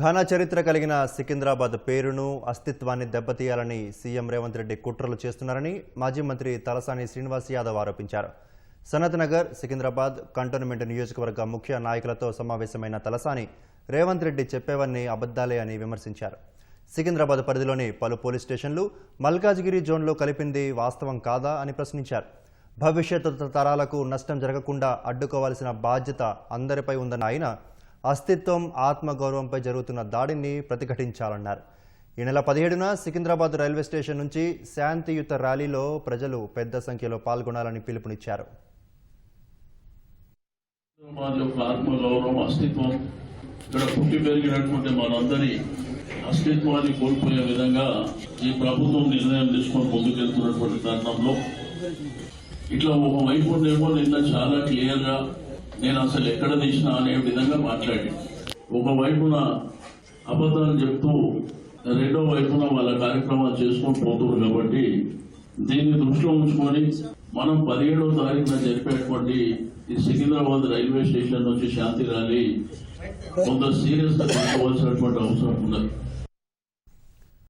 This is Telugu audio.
ఘన చరిత్ర కలిగిన సికింద్రాబాద్ పేరును అస్తిత్వాన్ని దెబ్బతీయాలని సీఎం రేవంత్ రెడ్డి కుట్రలు చేస్తున్నారని మాజీ మంత్రి తలసాని శ్రీనివాస్ యాదవ్ ఆరోపించారు. సనత్ నగర్ సికింద్రాబాద్ కంటోన్మెంట్ నియోజకవర్గ ముఖ్య నాయకులతో సమావేశమైన తలసాని రేవంత్ రెడ్డి చెప్పేవన్నీ అబద్దాలే అని విమర్శించారు. సికింద్రాబాద్ పరిధిలోని పలు పోలీస్ స్టేషన్లు మల్కాజ్గిరి జోన్లో కలిపింది వాస్తవం కాదా అని ప్రశ్నించారు. భవిష్యత్తు తరాలకు నష్టం జరగకుండా అడ్డుకోవాల్సిన బాధ్యత అందరిపై ఉందన్న ఆయన అస్తిత్వం ఆత్మగౌరవంపై జరుగుతున్న దాడిని ప్రతిఘటించాలన్నారు. ఈ నెల పదిహేడున సికింద్రాబాద్ రైల్వే స్టేషన్ నుంచి శాంతియుత ర్యాలీలో ప్రజలు పెద్ద సంఖ్యలో పాల్గొనాలని పిలుపునిచ్చారు. ఆత్మగౌరవం అస్తిత్వం ఇక్కడ పుట్టి పెరిగినటువంటి మనందరి అస్తిత్వాన్ని కోల్పోయే విధంగా ఈ ప్రభుత్వం నిర్ణయం తీసుకొని ముందుకెళ్తున్నటువంటి తరుణంలో ఇట్లా ఒక వైపునేమో నిన్న చాలా క్లియర్గా నేను అసలు ఎక్కడ తీసినా అనే విధంగా మాట్లాడి. ఒక వైపున అబద్ధాలు చెప్తూ రెండో వైపున వాళ్ళ కార్యక్రమాలు చేసుకొని పోతున్నారు కాబట్టి దీన్ని దృష్టిలో ఉంచుకొని మనం పదిహేడవ తారీఖున జరిపేటువంటి ఈ సికింద్రాబాద్ రైల్వే స్టేషన్ నుంచి శాంతి ర్యాలీ కొంత సీరియస్గా తీసుకోవాల్సినటువంటి అవసరం ఉన్నది.